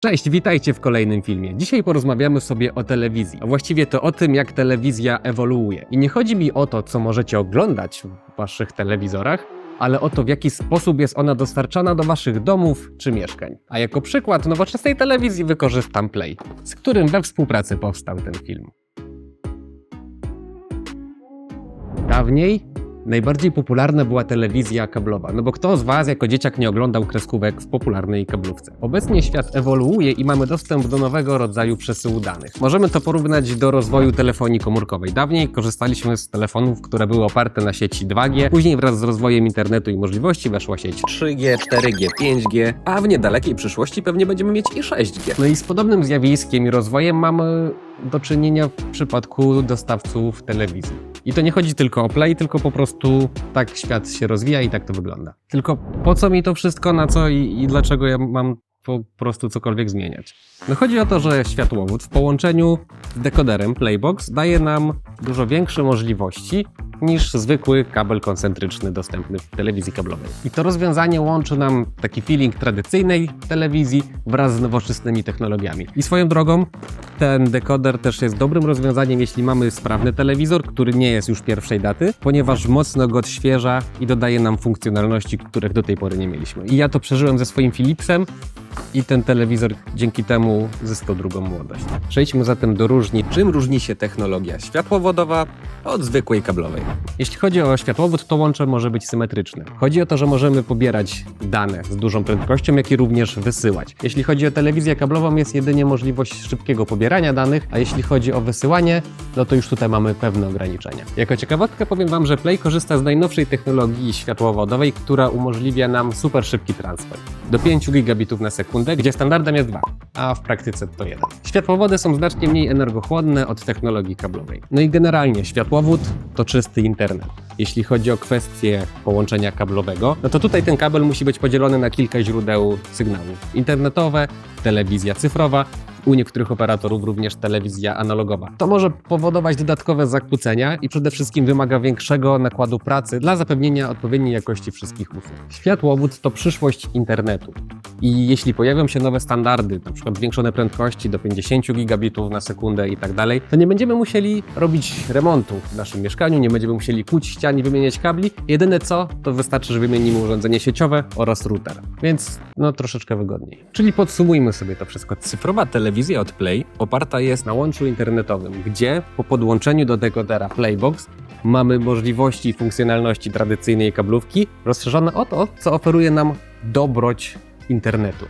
Cześć, witajcie w kolejnym filmie. Dzisiaj porozmawiamy sobie o telewizji, a właściwie to o tym, jak telewizja ewoluuje. I nie chodzi mi o to, co możecie oglądać w waszych telewizorach, ale o to, w jaki sposób jest ona dostarczana do waszych domów czy mieszkań. A jako przykład nowoczesnej telewizji wykorzystam Play, z którym we współpracy powstał ten film. Dawniej najbardziej popularna była telewizja kablowa, no bo kto z Was jako dzieciak nie oglądał kreskówek w popularnej kablówce? Obecnie świat ewoluuje i mamy dostęp do nowego rodzaju przesyłu danych. Możemy to porównać do rozwoju telefonii komórkowej. Dawniej korzystaliśmy z telefonów, które były oparte na sieci 2G, później wraz z rozwojem internetu i możliwości weszła sieć 3G, 4G, 5G, a w niedalekiej przyszłości pewnie będziemy mieć i 6G. No i z podobnym zjawiskiem i rozwojem mamy do czynienia w przypadku dostawców telewizji. I to nie chodzi tylko o Play, tylko po prostu tak świat się rozwija i tak to wygląda. Tylko po co mi to wszystko, na co i, i dlaczego ja mam po prostu cokolwiek zmieniać? No chodzi o to, że światłowód w połączeniu z dekoderem Playbox daje nam dużo większe możliwości niż zwykły kabel koncentryczny dostępny w telewizji kablowej. I to rozwiązanie łączy nam taki feeling tradycyjnej telewizji wraz z nowoczesnymi technologiami. I swoją drogą ten dekoder też jest dobrym rozwiązaniem, jeśli mamy sprawny telewizor, który nie jest już pierwszej daty, ponieważ mocno go odświeża i dodaje nam funkcjonalności, których do tej pory nie mieliśmy. I ja to przeżyłem ze swoim Philipsem i ten telewizor dzięki temu zyskał drugą młodość. Przejdźmy zatem do różnic. Czym różni się technologia światłowodowa od zwykłej kablowej? Jeśli chodzi o światłowód, to łącze może być symetryczne. Chodzi o to, że możemy pobierać dane z dużą prędkością, jak i również wysyłać. Jeśli chodzi o telewizję kablową, jest jedynie możliwość szybkiego pobierania danych, a jeśli chodzi o wysyłanie, no to już tutaj mamy pewne ograniczenia. Jako ciekawostkę powiem Wam, że Play korzysta z najnowszej technologii światłowodowej, która umożliwia nam super szybki transfer. Do 5 gigabitów na sekundę, gdzie standardem jest 2, a w praktyce to 1. Światłowody są znacznie mniej energochłonne od technologii kablowej. No i generalnie światłowód to czysty internet. Jeśli chodzi o kwestię połączenia kablowego, no to tutaj ten kabel musi być podzielony na kilka źródeł sygnałów. Internetowe, telewizja cyfrowa, u niektórych operatorów również telewizja analogowa. To może powodować dodatkowe zakłócenia i przede wszystkim wymaga większego nakładu pracy dla zapewnienia odpowiedniej jakości wszystkich usług. Światłowód to przyszłość internetu. I jeśli pojawią się nowe standardy, przykład zwiększone prędkości do 50 gigabitów na sekundę i tak dalej, to nie będziemy musieli robić remontu w naszym mieszkaniu, nie będziemy musieli kłuć ścian i wymieniać kabli. Jedyne co, to wystarczy, że wymienimy urządzenie sieciowe oraz router. Więc no troszeczkę wygodniej. Czyli podsumujmy sobie to wszystko. Cyfrowa telewizja od Play oparta jest na łączu internetowym, gdzie po podłączeniu do dekodera Playbox mamy możliwości i funkcjonalności tradycyjnej kablówki rozszerzone o to, co oferuje nam dobroć internetu.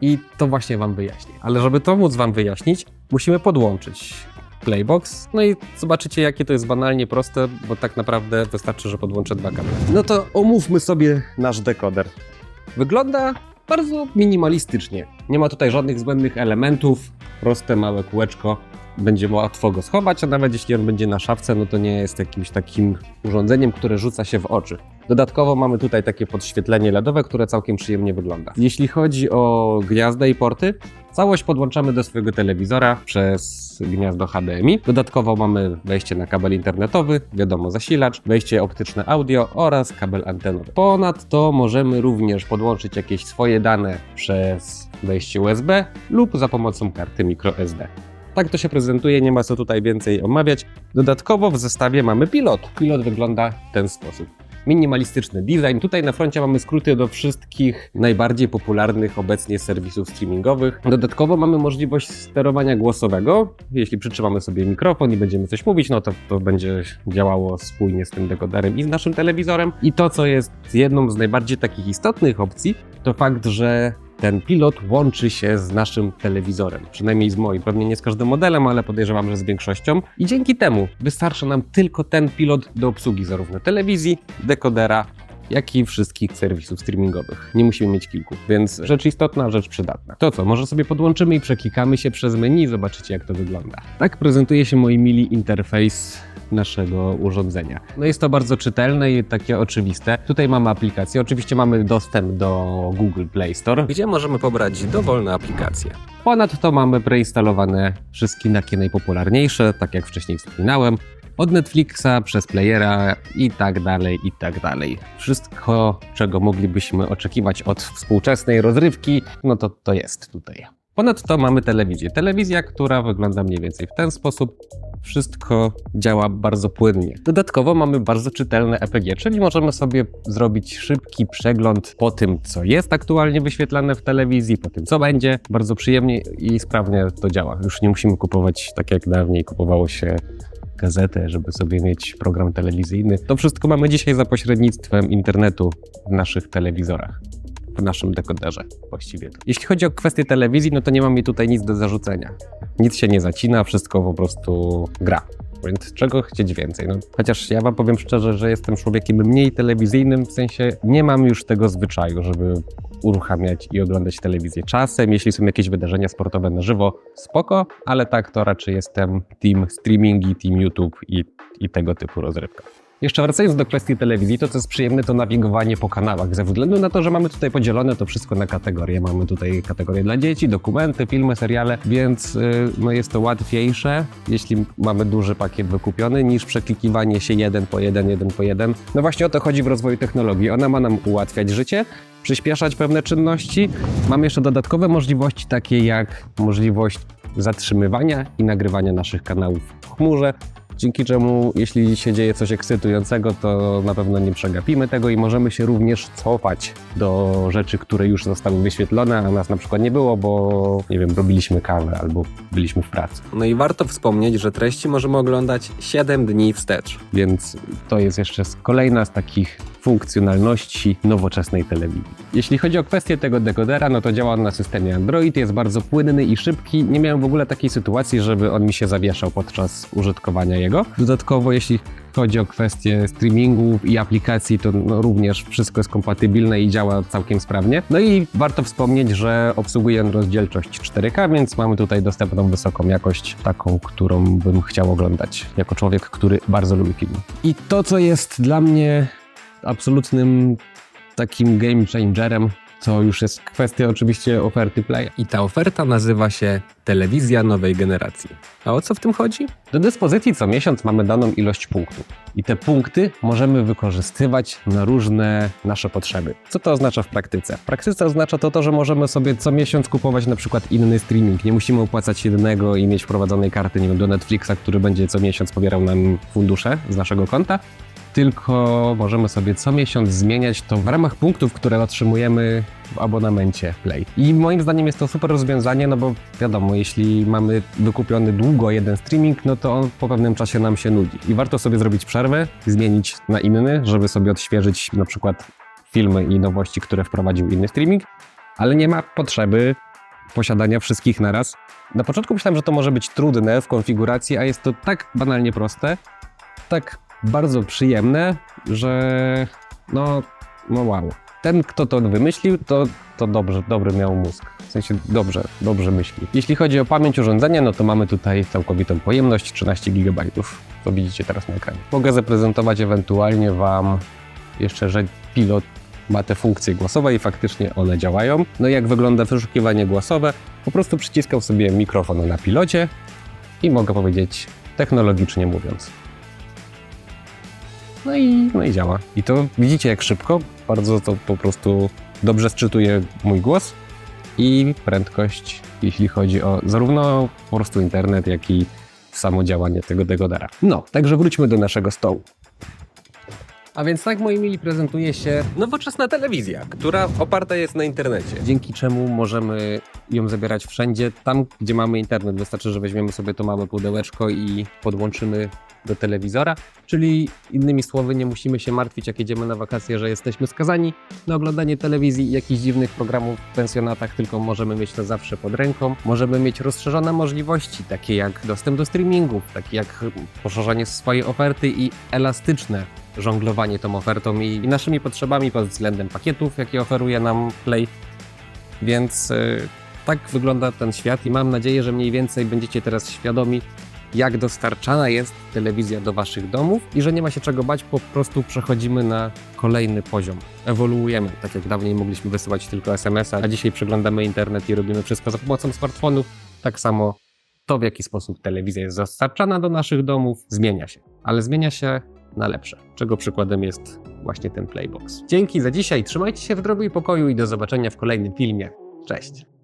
I to właśnie Wam wyjaśnię. Ale żeby to móc Wam wyjaśnić, musimy podłączyć Playbox. No i zobaczycie, jakie to jest banalnie proste, bo tak naprawdę wystarczy, że podłączę dwa kable. No to omówmy sobie nasz dekoder. Wygląda bardzo minimalistycznie. Nie ma tutaj żadnych zbędnych elementów, proste małe kółeczko. Będzie łatwo go schować, a nawet jeśli on będzie na szafce, no to nie jest jakimś takim urządzeniem, które rzuca się w oczy. Dodatkowo mamy tutaj takie podświetlenie LEDowe, które całkiem przyjemnie wygląda. Jeśli chodzi o gniazda i porty, całość podłączamy do swojego telewizora przez gniazdo HDMI. Dodatkowo mamy wejście na kabel internetowy, wiadomo zasilacz, wejście optyczne audio oraz kabel antenowy. Ponadto możemy również podłączyć jakieś swoje dane przez wejście USB lub za pomocą karty microSD. Tak to się prezentuje, nie ma co tutaj więcej omawiać. Dodatkowo w zestawie mamy pilot. Pilot wygląda w ten sposób. Minimalistyczny design. Tutaj na froncie mamy skróty do wszystkich najbardziej popularnych obecnie serwisów streamingowych. Dodatkowo mamy możliwość sterowania głosowego. Jeśli przytrzymamy sobie mikrofon i będziemy coś mówić, no to to będzie działało spójnie z tym dekoderem i z naszym telewizorem. I to, co jest jedną z najbardziej takich istotnych opcji, to fakt, że ten pilot łączy się z naszym telewizorem. Przynajmniej z moim. Pewnie nie z każdym modelem, ale podejrzewam, że z większością. I dzięki temu wystarcza nam tylko ten pilot do obsługi zarówno telewizji, dekodera, jak i wszystkich serwisów streamingowych. Nie musimy mieć kilku, więc rzecz istotna, rzecz przydatna. To co, może sobie podłączymy i przeklikamy się przez menu i zobaczycie jak to wygląda. Tak prezentuje się moi mili interfejs naszego urządzenia. No jest to bardzo czytelne i takie oczywiste. Tutaj mamy aplikację, oczywiście mamy dostęp do Google Play Store. gdzie możemy pobrać dowolne aplikacje. Ponadto mamy preinstalowane wszystkie takie najpopularniejsze, tak jak wcześniej wspominałem, od Netflixa, przez playera i tak dalej, i tak dalej. Wszystko, czego moglibyśmy oczekiwać od współczesnej rozrywki, no to to jest tutaj. Ponadto mamy telewizję. Telewizja, która wygląda mniej więcej w ten sposób. Wszystko działa bardzo płynnie. Dodatkowo mamy bardzo czytelne EPG, czyli możemy sobie zrobić szybki przegląd po tym, co jest aktualnie wyświetlane w telewizji, po tym, co będzie. Bardzo przyjemnie i sprawnie to działa. Już nie musimy kupować tak jak dawniej kupowało się gazetę, żeby sobie mieć program telewizyjny. To wszystko mamy dzisiaj za pośrednictwem internetu w naszych telewizorach w naszym dekoderze właściwie. Jeśli chodzi o kwestię telewizji, no to nie mamy tutaj nic do zarzucenia. Nic się nie zacina, wszystko po prostu gra. Więc czego chcieć więcej? No, chociaż ja wam powiem szczerze, że jestem człowiekiem mniej telewizyjnym, w sensie nie mam już tego zwyczaju, żeby uruchamiać i oglądać telewizję. Czasem, jeśli są jakieś wydarzenia sportowe na żywo, spoko, ale tak to raczej jestem team streamingi, team YouTube i, i tego typu rozrywka. Jeszcze wracając do kwestii telewizji, to co jest przyjemne, to nawigowanie po kanałach. Ze względu na to, że mamy tutaj podzielone to wszystko na kategorie. Mamy tutaj kategorie dla dzieci, dokumenty, filmy, seriale, więc y, no jest to łatwiejsze, jeśli mamy duży pakiet wykupiony, niż przeklikiwanie się jeden po jeden, jeden po jeden. No właśnie o to chodzi w rozwoju technologii. Ona ma nam ułatwiać życie, przyspieszać pewne czynności. Mamy jeszcze dodatkowe możliwości, takie jak możliwość zatrzymywania i nagrywania naszych kanałów w chmurze, dzięki czemu jeśli się dzieje coś ekscytującego, to na pewno nie przegapimy tego i możemy się również cofać do rzeczy, które już zostały wyświetlone, a nas na przykład nie było, bo nie wiem, robiliśmy kawę albo byliśmy w pracy. No i warto wspomnieć, że treści możemy oglądać 7 dni wstecz. Więc to jest jeszcze kolejna z takich funkcjonalności nowoczesnej telewizji. Jeśli chodzi o kwestię tego dekodera, no to działa on na systemie Android, jest bardzo płynny i szybki. Nie miałem w ogóle takiej sytuacji, żeby on mi się zawieszał podczas użytkowania jego. Dodatkowo, jeśli chodzi o kwestię streamingów i aplikacji, to no również wszystko jest kompatybilne i działa całkiem sprawnie. No i warto wspomnieć, że obsługuje on rozdzielczość 4K, więc mamy tutaj dostępną wysoką jakość, taką, którą bym chciał oglądać jako człowiek, który bardzo lubi filmy. I to, co jest dla mnie absolutnym takim game changerem, to już jest kwestia oczywiście oferty Play. I ta oferta nazywa się Telewizja Nowej Generacji. A o co w tym chodzi? Do dyspozycji co miesiąc mamy daną ilość punktów i te punkty możemy wykorzystywać na różne nasze potrzeby. Co to oznacza w praktyce? W praktyce oznacza to to, że możemy sobie co miesiąc kupować na przykład inny streaming. Nie musimy opłacać jednego i mieć wprowadzonej karty, nie wiem, do Netflixa, który będzie co miesiąc pobierał nam fundusze z naszego konta. Tylko możemy sobie co miesiąc zmieniać to w ramach punktów, które otrzymujemy w abonamencie Play. I moim zdaniem jest to super rozwiązanie, no bo wiadomo, jeśli mamy wykupiony długo jeden streaming, no to on po pewnym czasie nam się nudzi. I warto sobie zrobić przerwę, zmienić na inny, żeby sobie odświeżyć na przykład filmy i nowości, które wprowadził inny streaming, ale nie ma potrzeby posiadania wszystkich naraz. Na początku myślałem, że to może być trudne w konfiguracji, a jest to tak banalnie proste, tak bardzo przyjemne, że no, no wow. Ten, kto to wymyślił, to, to dobrze, dobry miał mózg. W sensie dobrze, dobrze myśli. Jeśli chodzi o pamięć urządzenia, no to mamy tutaj całkowitą pojemność 13 GB. To widzicie teraz na ekranie. Mogę zaprezentować ewentualnie Wam jeszcze, że pilot ma te funkcje głosowe i faktycznie one działają. No i jak wygląda wyszukiwanie głosowe? Po prostu przyciskam sobie mikrofon na pilocie i mogę powiedzieć technologicznie mówiąc. No i, no i działa. I to widzicie jak szybko, bardzo to po prostu dobrze sczytuje mój głos i prędkość, jeśli chodzi o zarówno po prostu internet, jak i samo działanie tego dekodera. No, także wróćmy do naszego stołu. A więc tak, moi mili, prezentuje się, Nowoczesna telewizja, która oparta jest na internecie. dzięki czemu możemy ją zabierać wszędzie, tam gdzie mamy internet. Wystarczy, że weźmiemy sobie to małe pudełeczko i podłączymy do telewizora. Czyli innymi słowy, nie musimy się martwić, jak jedziemy na wakacje, że jesteśmy skazani na oglądanie telewizji i jakichś dziwnych programów w pensjonatach, tylko możemy mieć to zawsze pod ręką. Możemy mieć rozszerzone możliwości, takie jak dostęp do streamingów, takie jak poszerzanie swojej oferty i elastyczne żonglowanie tą ofertą i naszymi potrzebami pod względem pakietów, jakie oferuje nam Play. Więc y, tak wygląda ten świat i mam nadzieję, że mniej więcej będziecie teraz świadomi, jak dostarczana jest telewizja do waszych domów i że nie ma się czego bać, po prostu przechodzimy na kolejny poziom. Ewoluujemy, tak jak dawniej mogliśmy wysyłać tylko SMS-a, a dzisiaj przeglądamy internet i robimy wszystko za pomocą smartfonów. Tak samo to, w jaki sposób telewizja jest dostarczana do naszych domów, zmienia się, ale zmienia się na lepsze, czego przykładem jest właśnie ten Playbox. Dzięki za dzisiaj, trzymajcie się w zdrowiu i pokoju i do zobaczenia w kolejnym filmie. Cześć!